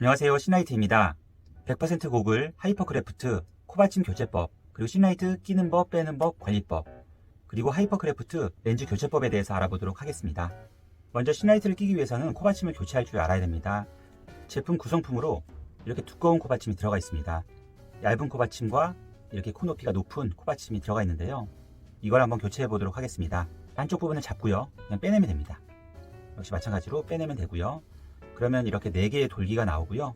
안녕하세요. 신라이트입니다. 100% 고글 하이퍼크래프트 코받침 교체법 그리고 신라이트 끼는 법 빼는 법 관리법 그리고 하이퍼크래프트 렌즈 교체법에 대해서 알아보도록 하겠습니다. 먼저 신라이트를 끼기 위해서는 코받침을 교체할 줄 알아야 됩니다. 제품 구성품으로 이렇게 두꺼운 코받침이 들어가 있습니다. 얇은 코받침과 이렇게 코 높이가 높은 코받침이 들어가 있는데요. 이걸 한번 교체해 보도록 하겠습니다. 한쪽 부분을 잡고요. 그냥 빼내면 됩니다. 역시 마찬가지로 빼내면 되고요 그러면 이렇게 4개의 돌기가 나오고요.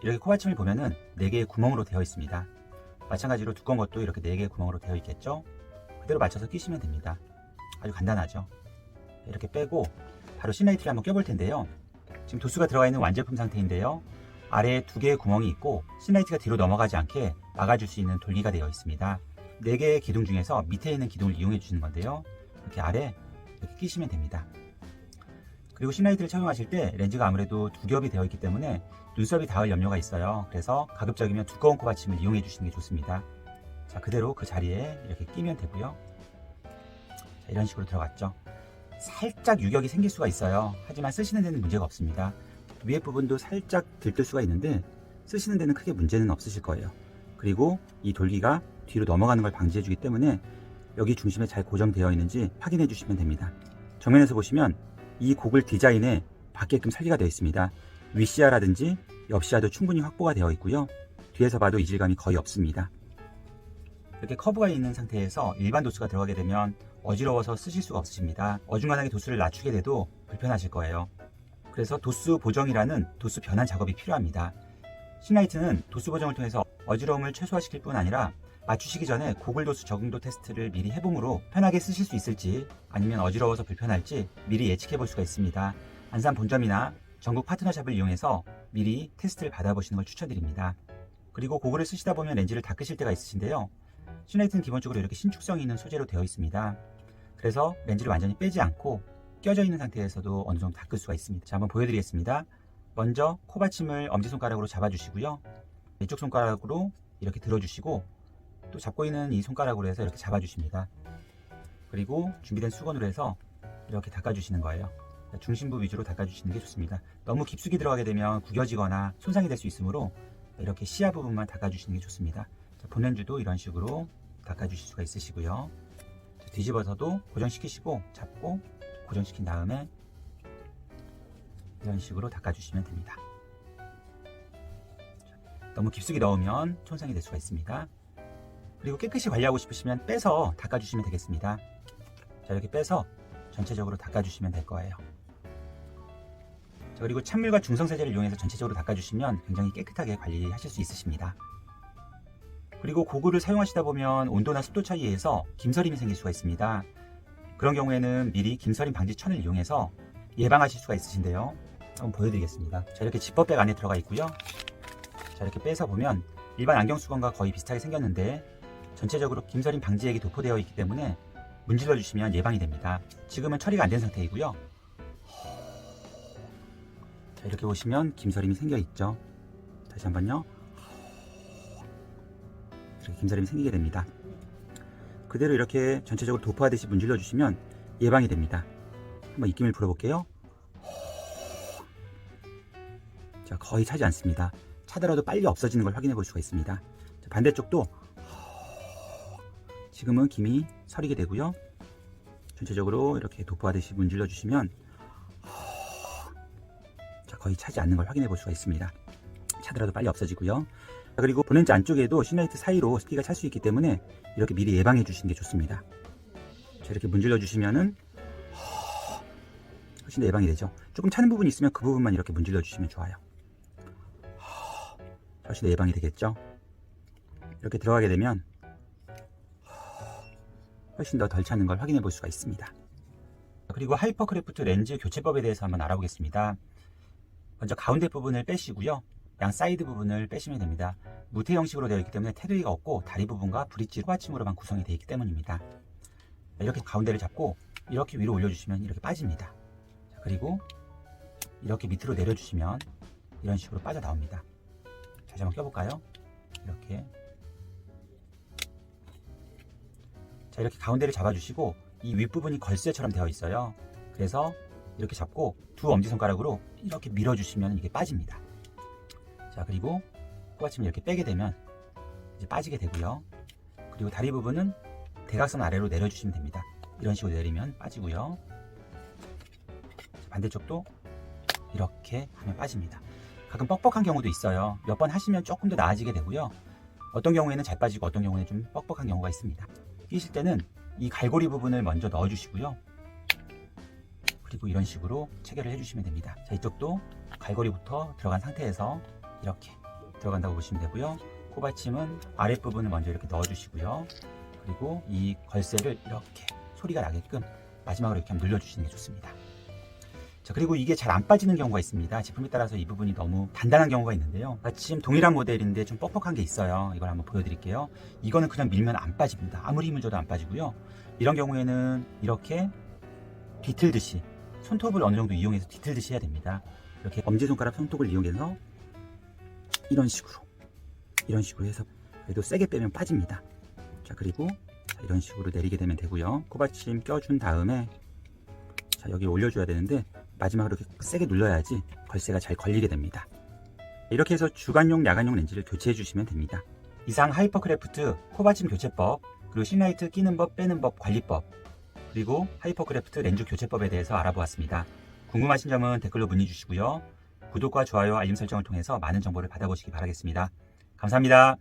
이렇게 코받침을 보면은 4개의 구멍으로 되어 있습니다. 마찬가지로 두꺼운 것도 이렇게 4개의 구멍으로 되어 있겠죠? 그대로 맞춰서 끼시면 됩니다. 아주 간단하죠? 이렇게 빼고 바로 시나이트를 한번 껴볼 텐데요. 지금 도수가 들어가 있는 완제품 상태인데요. 아래에 두 개의 구멍이 있고 시나이트가 뒤로 넘어가지 않게 막아줄 수 있는 돌기가 되어 있습니다. 4개의 기둥 중에서 밑에 있는 기둥을 이용해 주시는 건데요. 이렇게 아래 이렇게 끼시면 됩니다. 그리고 신라이트를 착용하실 때 렌즈가 아무래도 두 겹이 되어 있기 때문에 눈썹이 닿을 염려가 있어요. 그래서 가급적이면 두꺼운 코받침을 이용해 주시는 게 좋습니다. 자, 그대로 그 자리에 이렇게 끼면 되고요. 자, 이런 식으로 들어갔죠. 살짝 유격이 생길 수가 있어요. 하지만 쓰시는 데는 문제가 없습니다. 위에 부분도 살짝 들뜰 수가 있는데 쓰시는 데는 크게 문제는 없으실 거예요. 그리고 이 돌기가 뒤로 넘어가는 걸 방지해 주기 때문에 여기 중심에 잘 고정되어 있는지 확인해 주시면 됩니다. 정면에서 보시면 이 고글 디자인에 받게끔 설계가 되어 있습니다. 윗시야라든지 옆시야도 충분히 확보가 되어 있고요. 뒤에서 봐도 이질감이 거의 없습니다. 이렇게 커브가 있는 상태에서 일반 도수가 들어가게 되면 어지러워서 쓰실 수가 없으십니다. 어중간하게 도수를 낮추게 돼도 불편하실 거예요. 그래서 도수 보정이라는 도수 변환 작업이 필요합니다. 신라이트는 도수 보정을 통해서 어지러움을 최소화시킬 뿐 아니라 맞추시기 전에 고글 도수 적응도 테스트를 미리 해봄으로 편하게 쓰실 수 있을지 아니면 어지러워서 불편할지 미리 예측해 볼 수가 있습니다. 안산 본점이나 전국 파트너샵을 이용해서 미리 테스트를 받아보시는 걸 추천드립니다. 그리고 고글을 쓰시다 보면 렌즈를 닦으실 때가 있으신데요. 신라이트는 기본적으로 이렇게 신축성이 있는 소재로 되어 있습니다. 그래서 렌즈를 완전히 빼지 않고 껴져 있는 상태에서도 어느 정도 닦을 수가 있습니다. 자, 한번 보여드리겠습니다. 먼저 코받침을 엄지손가락으로 잡아주시고요. 이쪽 손가락으로 이렇게 들어주시고 또 잡고 있는 이 손가락으로 해서 이렇게 잡아주십니다. 그리고 준비된 수건으로 해서 이렇게 닦아주시는 거예요. 중심부 위주로 닦아주시는 게 좋습니다. 너무 깊숙이 들어가게 되면 구겨지거나 손상이 될 수 있으므로 이렇게 시야 부분만 닦아주시는 게 좋습니다. 자, 본렌즈도 이런 식으로 닦아주실 수가 있으시고요. 자, 뒤집어서도 고정시키시고 잡고 고정시킨 다음에 이런 식으로 닦아주시면 됩니다. 자, 너무 깊숙이 넣으면 손상이 될 수가 있습니다. 그리고 깨끗이 관리하고 싶으시면 빼서 닦아주시면 되겠습니다. 자, 이렇게 빼서 전체적으로 닦아주시면 될 거예요. 자, 그리고 찬물과 중성세제를 이용해서 전체적으로 닦아주시면 굉장히 깨끗하게 관리하실 수 있으십니다. 그리고 고글을 사용하시다 보면 온도나 습도 차이에서 김서림이 생길 수가 있습니다. 그런 경우에는 미리 김서림 방지 천을 이용해서 예방하실 수가 있으신데요. 한번 보여드리겠습니다. 자, 이렇게 지퍼백 안에 들어가 있고요. 자, 이렇게 빼서 보면 일반 안경 수건과 거의 비슷하게 생겼는데 전체적으로 김서림 방지액이 도포되어 있기 때문에 문질러 주시면 예방이 됩니다. 지금은 처리가 안 된 상태이고요. 자, 이렇게 보시면 김서림이 생겨 있죠. 다시 한번요. 이렇게 김서림이 생기게 됩니다. 그대로 이렇게 전체적으로 도포하듯이 문질러 주시면 예방이 됩니다. 한번 입김을 불어볼게요. 자, 거의 차지 않습니다. 차더라도 빨리 없어지는 걸 확인해 볼 수가 있습니다. 자, 반대쪽도 지금은 김이 서리게 되고요. 전체적으로 이렇게 도포하듯이 문질러 주시면 자, 거의 차지 않는 걸 확인해 볼 수가 있습니다. 차더라도 빨리 없어지고요. 자, 그리고 보렌즈 안쪽에도 시나이트 사이로 습기가 찰 수 있기 때문에 이렇게 미리 예방해 주시는 게 좋습니다. 자, 이렇게 문질러 주시면은 훨씬 더 예방이 되죠. 조금 차는 부분이 있으면 그 부분만 이렇게 문질러 주시면 좋아요. 훨씬 더 예방이 되겠죠. 이렇게 들어가게 되면 훨씬 더 덜 차는 걸 확인해 볼 수가 있습니다. 그리고 하이퍼크래프트 렌즈 교체법에 대해서 한번 알아보겠습니다. 먼저 가운데 부분을 빼시고요. 양 사이드 부분을 빼시면 됩니다. 무태 형식으로 되어 있기 때문에 테두리가 없고 다리 부분과 브릿지 호받침으로만 구성이 되어 있기 때문입니다. 이렇게 가운데를 잡고 이렇게 위로 올려주시면 이렇게 빠집니다. 자, 그리고 이렇게 밑으로 내려주시면 이런 식으로 빠져나옵니다. 다시 한번 껴볼까요? 이렇게 자 이렇게 가운데를 잡아주시고 이 윗부분이 걸쇠처럼 되어 있어요 그래서 이렇게 잡고 두 엄지손가락으로 이렇게 밀어주시면 이게 빠집니다 자, 그리고 코받침을 이렇게 빼게 되면 이제 빠지게 되고요. 그리고 다리 부분은 대각선 아래로 내려주시면 됩니다. 이런 식으로 내리면 빠지고요. 자, 반대쪽도 이렇게 하면 빠집니다. 가끔 뻑뻑한 경우도 있어요. 몇 번 하시면 조금 더 나아지게 되고요. 어떤 경우에는 잘 빠지고 어떤 경우에는 좀 뻑뻑한 경우가 있습니다. 끼실 때는 이 갈고리 부분을 먼저 넣어 주시고요. 그리고 이런 식으로 체결을 해주시면 됩니다. 자, 이쪽도 갈고리부터 들어간 상태에서 이렇게 들어간다고 보시면 되고요. 코받침은 아랫부분을 먼저 이렇게 넣어 주시고요. 그리고 이 걸쇠를 이렇게 소리가 나게끔 마지막으로 이렇게 한번 눌러 주시는 게 좋습니다. 자, 그리고 이게 잘 안 빠지는 경우가 있습니다. 제품에 따라서 이 부분이 너무 단단한 경우가 있는데요. 마침 동일한 모델인데 좀 뻑뻑한 게 있어요. 이걸 한번 보여드릴게요. 이거는 그냥 밀면 안 빠집니다. 아무리 힘을 줘도 안 빠지고요. 이런 경우에는 이렇게 뒤틀듯이 손톱을 어느 정도 이용해서 뒤틀듯이 해야 됩니다. 이렇게 엄지손가락 손톱을 이용해서 이런 식으로 이런 식으로 해서 그래도 세게 빼면 빠집니다. 자 그리고 자, 이런 식으로 내리게 되면 되고요. 코받침 껴준 다음에 자 여기 올려줘야 되는데 마지막으로 이렇게 세게 눌러야지 걸쇠가 잘 걸리게 됩니다. 이렇게 해서 주간용, 야간용 렌즈를 교체해 주시면 됩니다. 이상 하이퍼크래프트 코받침 교체법, 그리고 신라이트 끼는 법, 빼는 법, 관리법, 그리고 하이퍼크래프트 렌즈 교체법에 대해서 알아보았습니다. 궁금하신 점은 댓글로 문의 주시고요. 구독과 좋아요, 알림 설정을 통해서 많은 정보를 받아보시기 바라겠습니다. 감사합니다.